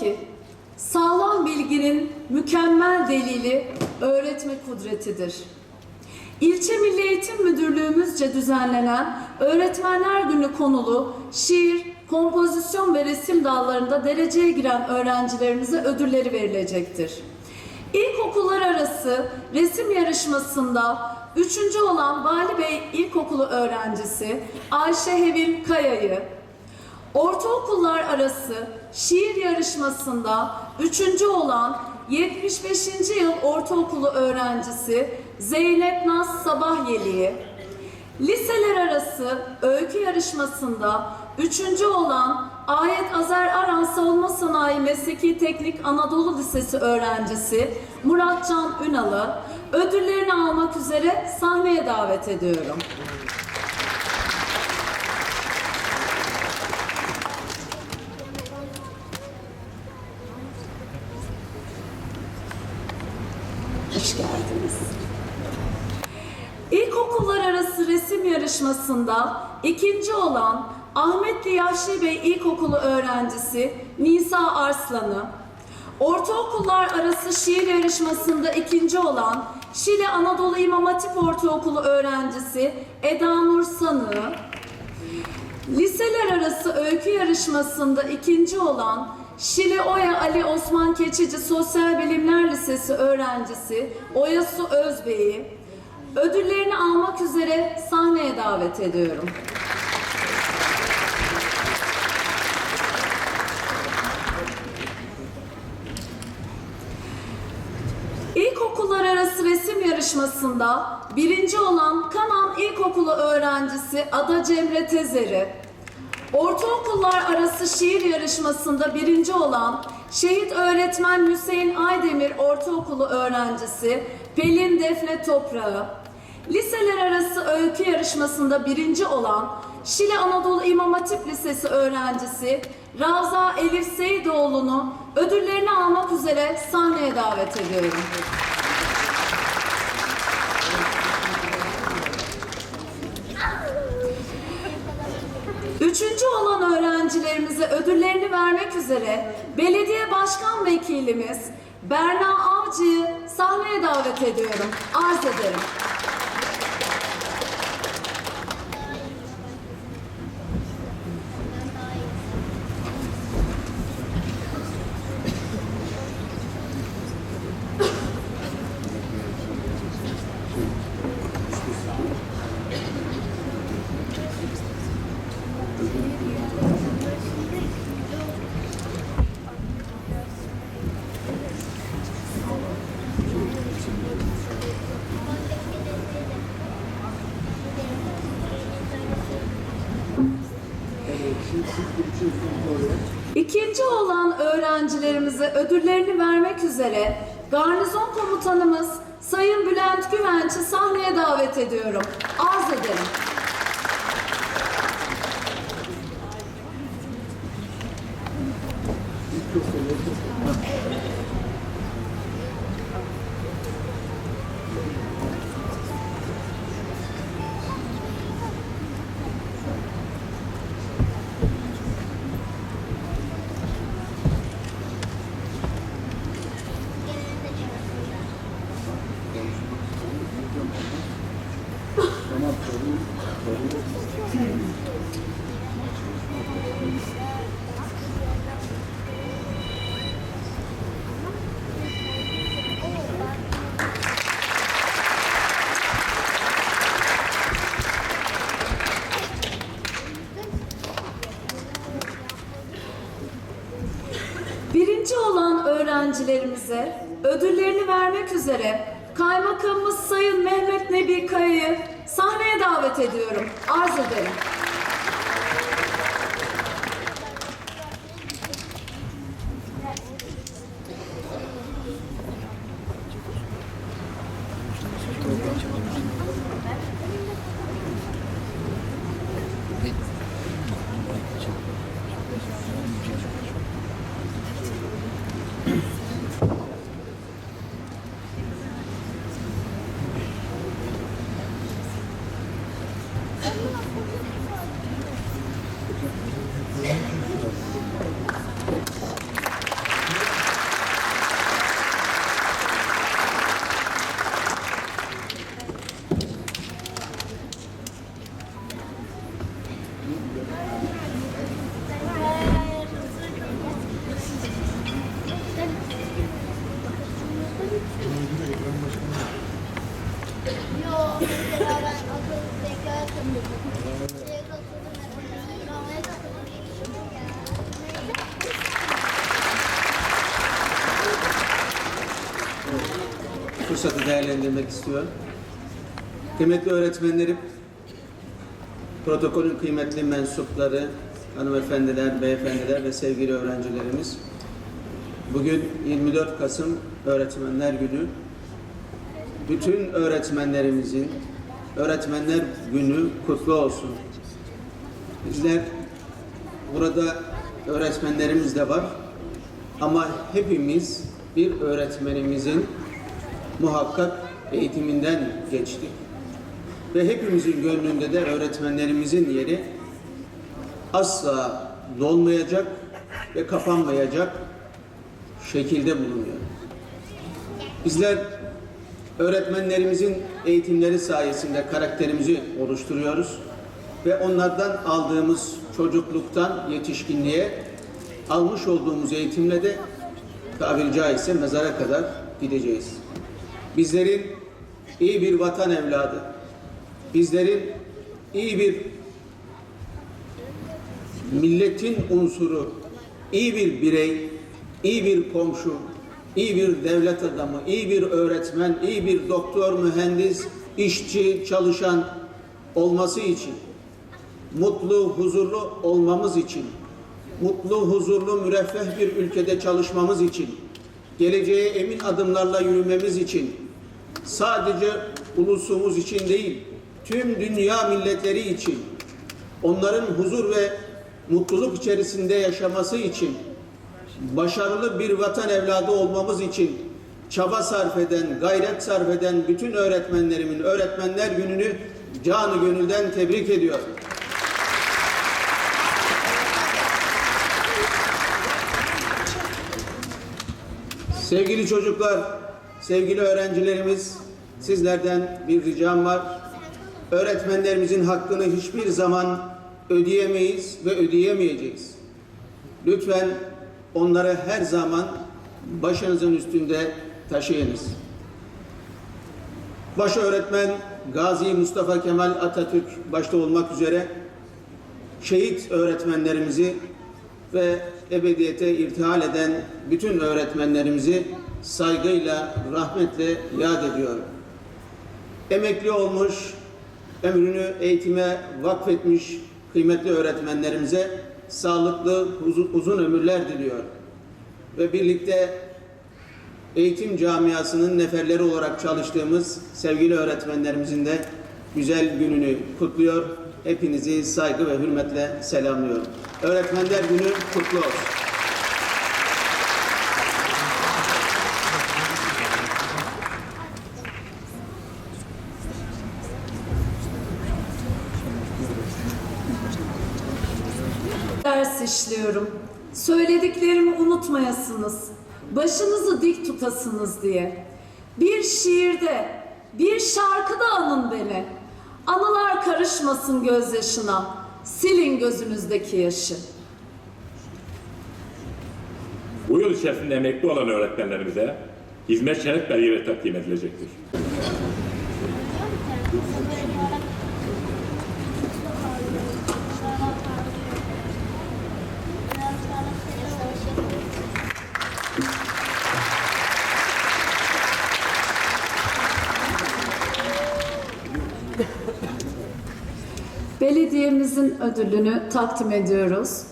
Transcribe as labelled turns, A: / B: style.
A: ki sağlam bilginin mükemmel delili öğretme kudretidir. İlçe Milli Eğitim Müdürlüğümüzce düzenlenen Öğretmenler Günü konulu şiir, kompozisyon ve resim dallarında dereceye giren öğrencilerimize ödülleri verilecektir. İlkokullar arası resim yarışmasında üçüncü olan Vali Bey İlkokulu öğrencisi Ayşe Hevil Kaya'yı, Ortaokullar arası şiir yarışmasında üçüncü olan 75. yıl ortaokulu öğrencisi Zeynep Naz Sabahyeli'yi, liseler arası öykü yarışmasında üçüncü olan Ayet Azer Aran Savunma Sanayi Mesleki Teknik Anadolu Lisesi öğrencisi Muratcan Ünal'ı ödüllerini almak üzere sahneye davet ediyorum. İlkokullar arası resim yarışmasında ikinci olan Ahmetli Yahşi Bey İlkokulu öğrencisi Nisa Arslan'ı, ortaokullar arası şiir yarışmasında ikinci olan Şile Anadolu İmam Hatip Ortaokulu öğrencisi Eda Nur Sanığı, Liseler arası öykü yarışmasında ikinci olan Şile Oya Ali Osman Keçici Sosyal Bilimler Lisesi öğrencisi Oyasu Özbey'i ödüllerini almak üzere sahneye davet ediyorum. İlkokullar arası resim yarışmasında birinci olan Kanan İlkokulu öğrencisi Ada Cemre Tezeri, ortaokullar arası şiir yarışmasında birinci olan Şehit Öğretmen Hüseyin Aydemir Ortaokulu öğrencisi Pelin Defne Toprağı, liseler arası öykü yarışmasında birinci olan Şile Anadolu İmam Hatip Lisesi öğrencisi Ravza Elif Seyidoğlu'nu ödüllerini almak üzere sahneye davet ediyorum. Öğrencilerimize ödüllerini vermek üzere belediye başkan vekilimiz Berna Avcı'yı sahneye davet ediyorum. Arz ederim. İkinci olan öğrencilerimize ödüllerini vermek üzere garnizon komutanımız Sayın Bülent Güvenç'i sahneye davet ediyorum. Arz ederim. Birinci olan öğrencilerimize ödüllerini vermek üzere Kaymakamımız Sayın Mehmet Nebi Kaya'yı sahneye davet ediyorum. Arz ederim.
B: Fırsatı değerlendirmek istiyorum. Kıymetli öğretmenlerim, protokolün kıymetli mensupları, hanımefendiler, beyefendiler ve sevgili öğrencilerimiz. Bugün 24 Kasım Öğretmenler Günü. Bütün öğretmenlerimizin Öğretmenler Günü kutlu olsun. Bizler burada öğretmenlerimiz de var ama hepimiz bir öğretmenimizin muhakkak eğitiminden geçtik. Ve hepimizin gönlünde de öğretmenlerimizin yeri asla dolmayacak ve kapanmayacak şekilde bulunuyor. Bizler öğretmenlerimizin eğitimleri sayesinde karakterimizi oluşturuyoruz ve onlardan aldığımız çocukluktan yetişkinliğe almış olduğumuz eğitimle de tabiri caizse mezara kadar gideceğiz. Bizlerin iyi bir vatan evladı, bizlerin iyi bir milletin unsuru, iyi bir birey, iyi bir komşu, iyi bir devlet adamı, iyi bir öğretmen, iyi bir doktor, mühendis, işçi, çalışan olması için, mutlu, huzurlu olmamız için, mutlu, huzurlu, müreffeh bir ülkede çalışmamız için, geleceğe emin adımlarla yürümemiz için, sadece ulusumuz için değil, tüm dünya milletleri için, onların huzur ve mutluluk içerisinde yaşaması için, başarılı bir vatan evladı olmamız için çaba sarf eden, gayret sarf eden bütün öğretmenlerimin Öğretmenler Günü'nü canı gönülden tebrik ediyorum. Sevgili çocuklar, sevgili öğrencilerimiz, sizlerden bir ricam var. Öğretmenlerimizin hakkını hiçbir zaman ödeyemeyiz ve ödeyemeyeceğiz. Lütfen onları her zaman başınızın üstünde taşıyınız. Baş öğretmen Gazi Mustafa Kemal Atatürk başta olmak üzere şehit öğretmenlerimizi ve ebediyete irtihal eden bütün öğretmenlerimizi saygıyla, rahmetle yad ediyorum. Emekli olmuş, ömrünü eğitime vakfetmiş kıymetli öğretmenlerimize sağlıklı, uzun, uzun ömürler diliyorum. Ve birlikte eğitim camiasının neferleri olarak çalıştığımız sevgili öğretmenlerimizin de güzel gününü kutluyor. Hepinizi saygı ve hürmetle selamlıyorum. Öğretmenler Günü kutlu olsun.
A: Ders işliyorum. Söylediklerimi unutmayasınız. Başınızı dik tutasınız diye. Bir şiirde, bir şarkıda anın beni. Anılar karışmasın gözyaşına. Silin gözünüzdeki yaşı.
C: Bu yıl içerisinde emekli olan öğretmenlerimize hizmet şeref belgeleri takdim edilecektir.
A: Belediyemizin ödülünü takdim ediyoruz.